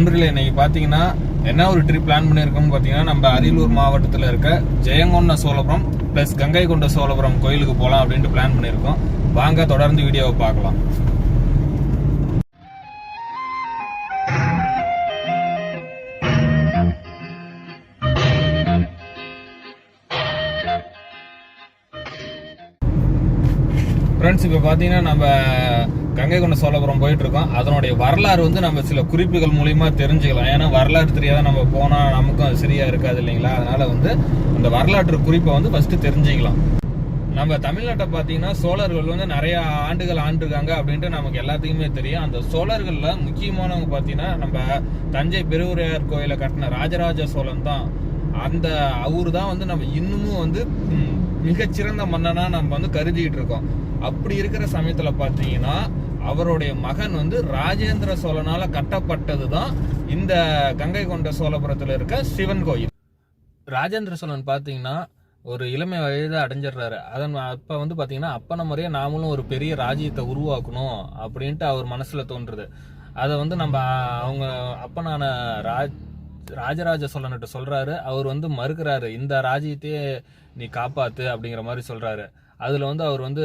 நண்பர்களே இன்னைக்கு பார்த்தீங்கன்னா என்ன ஒரு ட்ரிப் பிளான் பண்ணியிருக்கோம்னு பார்த்தீங்கன்னா நம்ம அரியலூர் மாவட்டத்தில் இருக்க ஜெயங்கொண்ட சோழபுரம் ப்ளஸ் கங்கை கொண்ட சோழபுரம் கோயிலுக்கு போகலாம் அப்படின்ட்டு பிளான் பண்ணியிருக்கோம் வாங்க தொடர்ந்து வீடியோவை பார்க்கலாம். ஃப்ரெண்ட்ஸ் இப்போ பார்த்தீங்கன்னா நம்ம கங்கை கொண்ட சோழபுரம் போயிட்டுருக்கோம். அதனுடைய வரலாறு வந்து நம்ம சில குறிப்புகள் மூலிமா தெரிஞ்சுக்கலாம். ஏன்னா வரலாறு தெரியாத நம்ம போனால் நமக்கும் அது சரியாக இருக்காது இல்லைங்களா? அதனால் வந்து அந்த வரலாற்று குறிப்பை வந்து ஃபஸ்ட்டு தெரிஞ்சுக்கலாம். நம்ம தமிழ்நாட்டை பார்த்தீங்கன்னா சோழர்கள் வந்து நிறைய ஆண்டுகள் ஆண்டிருக்காங்க அப்படின்ட்டு நமக்கு எல்லாத்துக்குமே தெரியும். அந்த சோழர்களில் முக்கியமானவங்க பார்த்தீங்கன்னா நம்ம தஞ்சை பெருவுரையார் கோயிலை கட்டின ராஜராஜ சோழன் தான். அந்த அவர் தான் வந்து நம்ம இன்னமும் வந்து மிகச்சிறந்த மன்னனா நம்ம வந்து கருதிட்டு இருக்கோம். அப்படி இருக்கிற சமயத்துல பாத்தீங்கன்னா அவருடைய மகன் வந்து ராஜேந்திர சோழனால கட்டப்பட்டது தான் இந்த கங்கை கொண்ட சோழபுரத்துல இருக்க சிவன் கோயில். ராஜேந்திர சோழன் பாத்தீங்கன்னா ஒரு இளமை வயதை அடைஞ்சிடுறாரு. அதன் அப்ப வந்து பாத்தீங்கன்னா அப்பன முறையே நாமளும் ஒரு பெரிய ராஜ்யத்தை உருவாக்கணும் அப்படின்ட்டு அவர் மனசுல தோன்றுது. அதை வந்து நம்ம அவங்க அப்பனான ராஜ் ராஜராஜ சோழன்கிட்ட சொல்றாரு. அவர் வந்து மறுக்கிறாரு. இந்த ராஜ்யத்தையே நீ காப்பாத்து அப்படிங்கிற மாதிரி சொல்றாரு. அதுல வந்து அவர் வந்து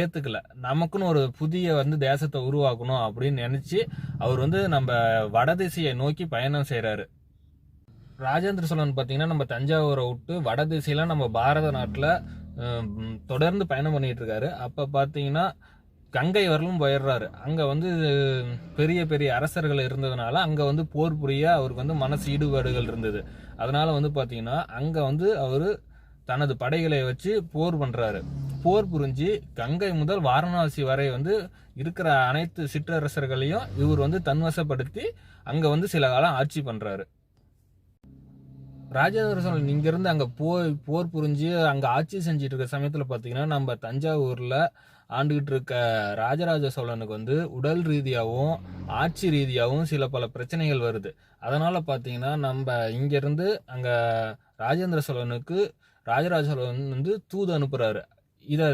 ஏத்துக்கல. நமக்குன்னு ஒரு புதிய வந்து தேசத்தை உருவாக்கணும் அப்படின்னு நினைச்சு அவர் வந்து நம்ம வடதிசையை நோக்கி பயணம் செய்கிறாரு ராஜேந்திர சோழன் பார்த்தீங்கன்னா நம்ம தஞ்சாவூரை விட்டு வடதிசையில நம்ம பாரத நாட்டில் தொடர்ந்து பயணம் பண்ணிட்டு இருக்காரு. அப்போ பார்த்தீங்கன்னா கங்கை வரலும் போயிடுறாரு. அங்கே வந்து பெரிய பெரிய அரசர்கள் இருந்ததுனால அங்கே வந்து போர் புரிய அவருக்கு வந்து மனசு ஈடுபாடுகள் இருந்தது. அதனால வந்து பார்த்தீங்கன்னா அங்கே வந்து அவர் தனது படைகளை வச்சு போர் பண்ணுறாரு போர் புரிஞ்சு கங்கை முதல் வாரணாசி வரை வந்து இருக்கிற அனைத்து சிற்றரசர்களையும் இவர் வந்து தன்வசப்படுத்தி அங்கே வந்து சில காலம் ஆட்சி பண்ணுறாரு ராஜேந்திர சோழன் இங்கேருந்து அங்கே போய் போர் புரிஞ்சு அங்கே ஆட்சி செஞ்சுட்டு இருக்க சமயத்தில் பார்த்தீங்கன்னா நம்ம தஞ்சாவூரில் ஆண்டுகிட்டு இருக்க ராஜராஜ சோழனுக்கு வந்து உடல் ரீதியாகவும் ஆட்சி ரீதியாகவும் சில பல பிரச்சனைகள் வருது. அதனால் பார்த்தீங்கன்னா நம்ம இங்கேருந்து அங்கே ராஜேந்திர சோழனுக்கு ராஜராஜ சோழன் வந்து தூது அனுப்புகிறாரு இதை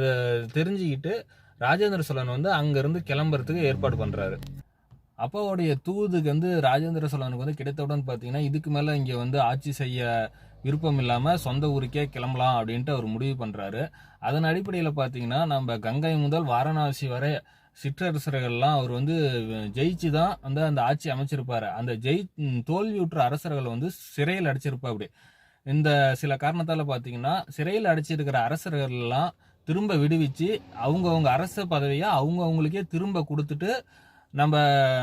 தெரிஞ்சுக்கிட்டு ராஜேந்திர சோழன் வந்து அங்கேருந்து கிளம்புறதுக்கு ஏற்பாடு பண்ணுறாரு அப்பாவுடைய தூதுக்கு வந்து ராஜேந்திர சோழனுக்கு வந்து கிடைத்தவுடன் பார்த்தீங்கன்னா இதுக்கு மேலே இங்கே வந்து ஆட்சி செய்ய விருப்பம் இல்லாமல் சொந்த ஊருக்கே கிளம்பலாம் அப்படின்ட்டு அவர் முடிவு பண்ணுறாரு அதன் அடிப்படையில் பார்த்தீங்கன்னா நம்ம கங்கை முதல் வாரணாசி வரை சிற்றரசர்கள்லாம் அவர் வந்து ஜெயிச்சு தான் வந்து அந்த ஆட்சி அமைச்சிருப்பார். அந்த ஜெயி தோல்வியுற்ற அரசர்களை வந்து சிறையில் அடைச்சிருப்பா அப்படி இந்த சில காரணத்தால் பார்த்தீங்கன்னா சிறையில் அடைச்சிருக்கிற அரசர்கள் எல்லாம் திரும்ப விடுவிச்சு அவங்கவுங்க அரச பதவியை அவங்கவுங்களுக்கே திரும்ப கொடுத்துட்டு நம்ம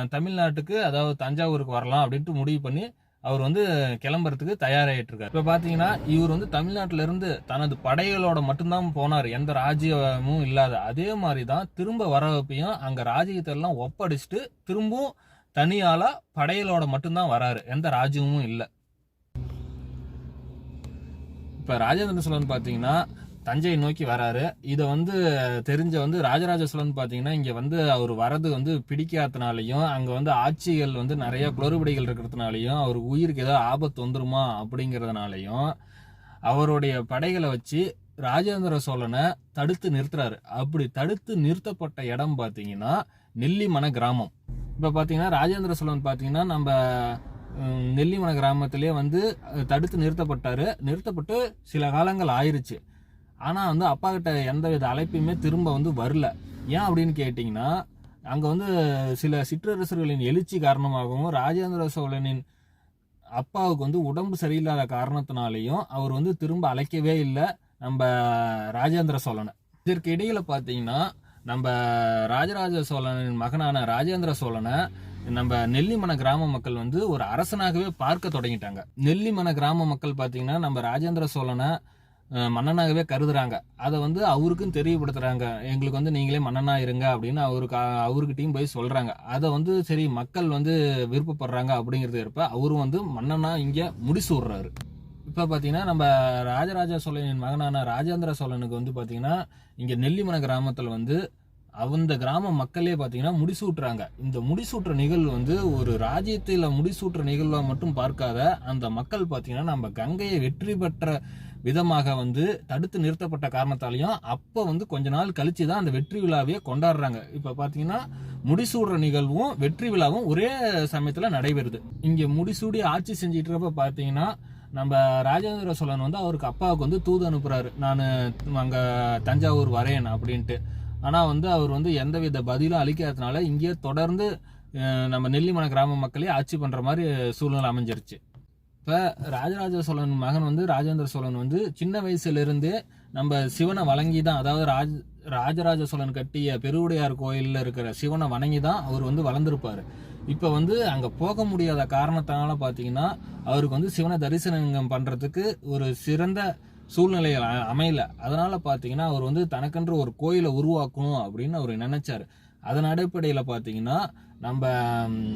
தமிழ்நாட்டுக்கு அதாவது தஞ்சாவூருக்கு வரலாம் அப்படின்ட்டு முடிவு பண்ணி அவர் வந்து கிளம்புறதுக்கு தயாராகிட்டு இருக்காரு இப்ப பாத்தீங்கன்னா இவர் வந்து தமிழ்நாட்டில இருந்து தனது படைகளோட மட்டும்தான் போனார். எந்த ராஜ்யமும் இல்லாத அதே மாதிரி தான் திரும்ப வர வைப்பையும் அங்க ராஜ்யத்தை எல்லாம் ஒப்படைச்சிட்டு திரும்பவும் தனியாளா படைகளோட மட்டும்தான் வராரு. எந்த ராஜ்யமும் இல்லை. இப்ப ராஜேந்திர சோழன் பாத்தீங்கன்னா தஞ்சையை நோக்கி வராரு. இதை வந்து தெரிஞ்ச வந்து ராஜராஜ சோழன் பார்த்தீங்கன்னா இங்க வந்து அவர் வரது வந்து பிடிக்காதனாலையும் அங்க வந்து ஆட்சிகள் வந்து நிறைய குளறுபடிகள் இருக்கிறதுனாலையும் அவர் உயிருக்கு ஏதாவது ஆபத்து வந்துருமா அப்படிங்கிறதுனாலையும் அவருடைய படைகளை வச்சு ராஜேந்திர சோழனை தடுத்து நிறுத்துறாரு. அப்படி தடுத்து நிறுத்தப்பட்ட இடம் பார்த்தீங்கன்னா நெல்லிமன கிராமம். இப்போ பார்த்தீங்கன்னா ராஜேந்திர சோழன் பார்த்தீங்கன்னா நம்ம நெல்லிமன கிராமத்திலே வந்து தடுத்து நிறுத்தப்பட்டாரு. நிறுத்தப்பட்டு சில காலங்கள் ஆயிருச்சு. ஆனால் வந்து அப்பா கிட்ட எந்த வித அழைப்புமே திரும்ப வந்து வரல. ஏன் அப்படின்னு கேட்டிங்கன்னா அங்கே வந்து சில சிற்றரசர்களின் எழுச்சி காரணமாகவும் ராஜேந்திர சோழனின் அப்பாவுக்கு வந்து உடம்பு சரியில்லாத காரணத்தினாலையும் அவர் வந்து திரும்ப அழைக்கவே இல்லை நம்ம ராஜேந்திர சோழனை. இதற்கு இடையில் பார்த்தீங்கன்னா நம்ம ராஜராஜ சோழனின் மகனான ராஜேந்திர சோழனை நம்ம நெல்லிமன கிராம மக்கள் வந்து ஒரு அரசனாகவே பார்க்க தொடங்கிட்டாங்க. நெல்லிமன கிராம மக்கள் பார்த்தீங்கன்னா நம்ம ராஜேந்திர சோழனை மன்னனாகவே கருதுறாங்க. அதை வந்து அவருக்கும் தெரியப்படுத்துறாங்க. எங்களுக்கு வந்து நீங்களே மன்னனா இருங்க அப்படின்னு அவருக்கு அவர்கிட்டையும் போய் சொல்றாங்க. அதை வந்து சரி மக்கள் வந்து விருப்பப்படுறாங்க அப்படிங்கிறது இருப்ப அவரும் வந்து மன்னனா இங்க முடிசு விடுறாரு. இப்ப பாத்தீங்கன்னா நம்ம ராஜராஜ சோழனின் மகனான ராஜேந்திர சோழனுக்கு வந்து பாத்தீங்கன்னா இங்க நெல்லிமன கிராமத்துல வந்து அந்த கிராம மக்களே பார்த்தீங்கன்னா முடிசூட்டுறாங்க இந்த முடிசூட்டுற நிகழ்வு வந்து ஒரு ராஜ்யத்தில் முடிசூட்டுற நிகழ்வாக மட்டும் பார்க்காத அந்த மக்கள் பார்த்தீங்கன்னா நம்ம கங்கையை வெற்றி பெற்ற விதமாக வந்து தடுத்து நிறுத்தப்பட்ட காரணத்தாலையும் அப்போ வந்து கொஞ்ச நாள் கழிச்சு தான் அந்த வெற்றி விழாவையே கொண்டாடுறாங்க. இப்போ பார்த்தீங்கன்னா முடிசூடுற நிகழ்வும் வெற்றி விழாவும் ஒரே சமயத்தில் நடைபெறுது. இங்கே முடிசூடி ஆட்சி செஞ்சிட்டு இருக்கப்ப பார்த்தீங்கன்னா நம்ம ராஜேந்திர சோழன் வந்து அவருக்கு அப்பாவுக்கு வந்து தூது அனுப்புகிறாரு நான் அங்கே தஞ்சாவூர் வரேன் அப்படின்ட்டு. ஆனால் வந்து அவர் வந்து எந்தவித பதிலும் அளிக்காததுனால இங்கேயே தொடர்ந்து நம்ம நெல்லிமலை கிராம மக்களே ஆட்சி பண்ணுற மாதிரி சூழ்நிலை அமைஞ்சிருச்சு. இப்போ ராஜராஜ சோழன் மகன் வந்து ராஜேந்திர சோழன் வந்து சின்ன வயசுலேருந்தே நம்ம சிவனை வழங்கி தான் அதாவது ராஜ் ராஜராஜ சோழன் கட்டிய பெருவுடையார் கோயிலில் இருக்கிற சிவனை வணங்கி தான் அவர் வந்து வளர்ந்துருப்பார். இப்போ வந்து அங்கே போக முடியாத காரணத்தினால பார்த்தீங்கன்னா அவருக்கு வந்து சிவனை தரிசனம் பண்ணுறதுக்கு ஒரு சிறந்த சூழ்நிலைகள் அமையல. அதனால் பார்த்தீங்கன்னா அவர் வந்து தனக்கென்று ஒரு கோயிலை உருவாக்கணும் அப்படின்னு அவர் நினச்சார். அதன் அடிப்படையில் பார்த்தீங்கன்னா நம்ம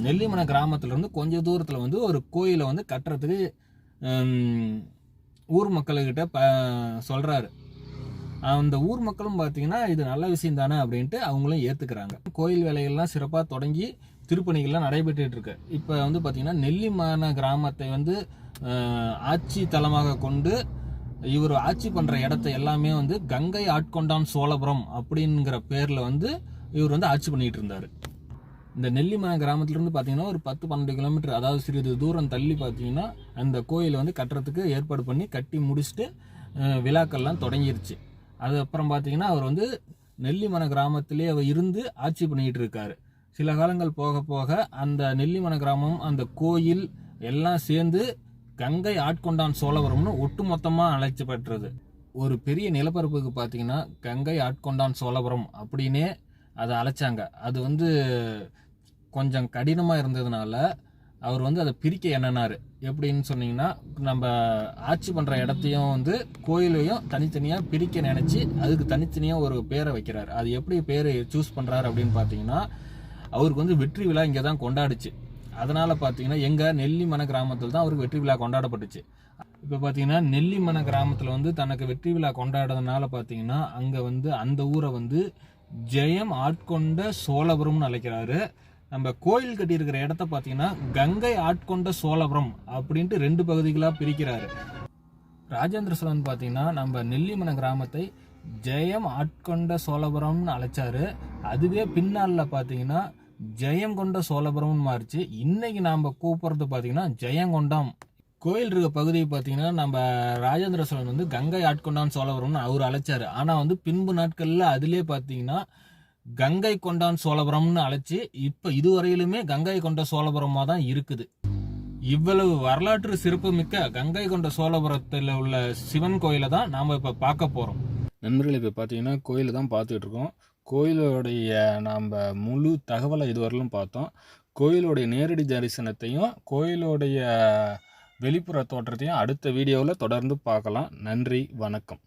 நெல்லிமலை கிராமத்துல இருந்து கொஞ்ச தூரத்தில் வந்து ஒரு கோயிலை வந்து கட்டுறதுக்கு ஊர் மக்கள்கிட்ட ப சொல்கிறாரு அந்த ஊர் மக்களும் பார்த்தீங்கன்னா இது நல்ல விஷயம் தானே அப்படின்ட்டு அவங்களும் ஏற்றுக்கிறாங்க கோயில் வேலைகள்லாம் சிறப்பாக தொடங்கி திருப்பணிகள்லாம் நடைபெற்றுட்டு இருக்கு. இப்போ வந்து பார்த்திங்கன்னா நெல்லிமான கிராமத்தை வந்து ஆட்சி தலமாக கொண்டு இவர் ஆட்சி பண்ணுற இடத்த எல்லாமே வந்து கங்கை ஆட்கொண்டான் சோழபுரம் அப்படிங்கிற பேரில் வந்து இவர் வந்து ஆட்சி பண்ணிட்டு இருந்தார். இந்த நெல்லிமலை கிராமத்துலேருந்து பார்த்தீங்கன்னா ஒரு பத்து பன்னெண்டு கிலோமீட்டர் அதாவது சிறிது தூரம் தள்ளி பார்த்தீங்கன்னா அந்த கோயிலை வந்து கட்டுறதுக்கு ஏற்பாடு பண்ணி கட்டி முடிச்சுட்டு விழாக்கள்லாம் தொடங்கிருச்சு. அதுக்கப்புறம் பார்த்தீங்கன்னா அவர் வந்து நெல்லிமலை கிராமத்திலே அவர் இருந்து ஆட்சி பண்ணிக்கிட்டு இருக்காரு. சில காலங்கள் போக போக அந்த நெல்லிமலை கிராமம் அந்த கோயில் எல்லாம் சேர்ந்து கங்கை ஆட்கொண்டான் சோழபுரம்னு ஒட்டுமொத்தமாக அழைக்கப்பட்டது ஒரு பெரிய நிலப்பரப்புக்கு பார்த்தீங்கன்னா கங்கை ஆட்கொண்டான் சோழபுரம் அப்படின்னே அதை அழைச்சாங்க. அது வந்து கொஞ்சம் கடினமாக இருந்ததுனால அவர் வந்து அதை பிரிக்க என்னன்னாரு எப்படின்னு சொன்னீங்கன்னா நம்ம ஆட்சி பண்ணுற இடத்தையும் வந்து கோயிலையும் தனித்தனியாக பிரிக்க நினச்சி அதுக்கு தனித்தனியாக ஒரு பேரை வைக்கிறார். அது எப்படி பேர் சூஸ் பண்ணுறாரு அப்படின்னு பார்த்தீங்கன்னா அவருக்கு வந்து வெற்றி விழா இங்கே தான் கொண்டாடுச்சு. அதனால் பார்த்தீங்கன்னா எங்கள் நெல்லிமன கிராமத்தில் தான் அவருக்கு வெற்றி விழா கொண்டாடப்பட்டுச்சு. இப்போ பார்த்தீங்கன்னா நெல்லிமன கிராமத்தில் வந்து தனக்கு வெற்றி விழா கொண்டாடுறதுனால பார்த்தீங்கன்னா அங்கே வந்து அந்த ஊரை வந்து ஜெயம் ஆட்கொண்ட சோழபுரம்னு அழைக்கிறாரு. நம்ம கோயில் கட்டியிருக்கிற இடத்த பார்த்தீங்கன்னா கங்கை ஆட்கொண்ட சோழபுரம் அப்படின்ட்டு ரெண்டு பகுதிகளாக பிரிக்கிறாரு. ராஜேந்திர சோழன் பார்த்தீங்கன்னா நம்ம நெல்லிமன கிராமத்தை ஜெயம் ஆட்கொண்ட சோழபுரம்னு அழைச்சாரு. அதுவே பின்னாளில் பார்த்தீங்கன்னா ஜெயம் கொண்ட சோழபுரம்னு மாறிச்சு. இன்னைக்கு நாம் கூப்பிட்றது பார்த்தீங்கன்னா ஜெயங்கொண்டம் கோயில் இருக்க பகுதியை பார்த்தீங்கன்னா நம்ம ராஜேந்திர சோழன் வந்து கங்கை ஆட்கொண்டான் சோழபுரம்னு அவர் அழைச்சாரு. ஆனால் வந்து பின்பு நாட்களில் அதிலே பார்த்தீங்கன்னா கங்கை கொண்டான் சோழபுரம்னு அழைச்சி இப்போ இதுவரையிலுமே கங்கை கொண்ட சோழபுரமாக தான் இருக்குது. இவ்வளவு வரலாற்று சிறப்புமிக்க கங்கை கொண்ட சோழபுரத்தில் உள்ள சிவன் கோயிலை தான் நாம் இப்போ பார்க்க போகிறோம் நண்பர்கள் இப்போ பார்த்தீங்கன்னா கோயிலை தான் பார்த்துட்டு இருக்கோம். கோயிலுடைய நாம் முழு தகவலை இதுவரையிலும் பார்த்தோம். கோயிலுடைய நேரடி தரிசனத்தையும் கோயிலுடைய வெளிப்புற தோற்றத்தையும் அடுத்த வீடியோவில் தொடர்ந்து பார்க்கலாம். நன்றி வணக்கம்.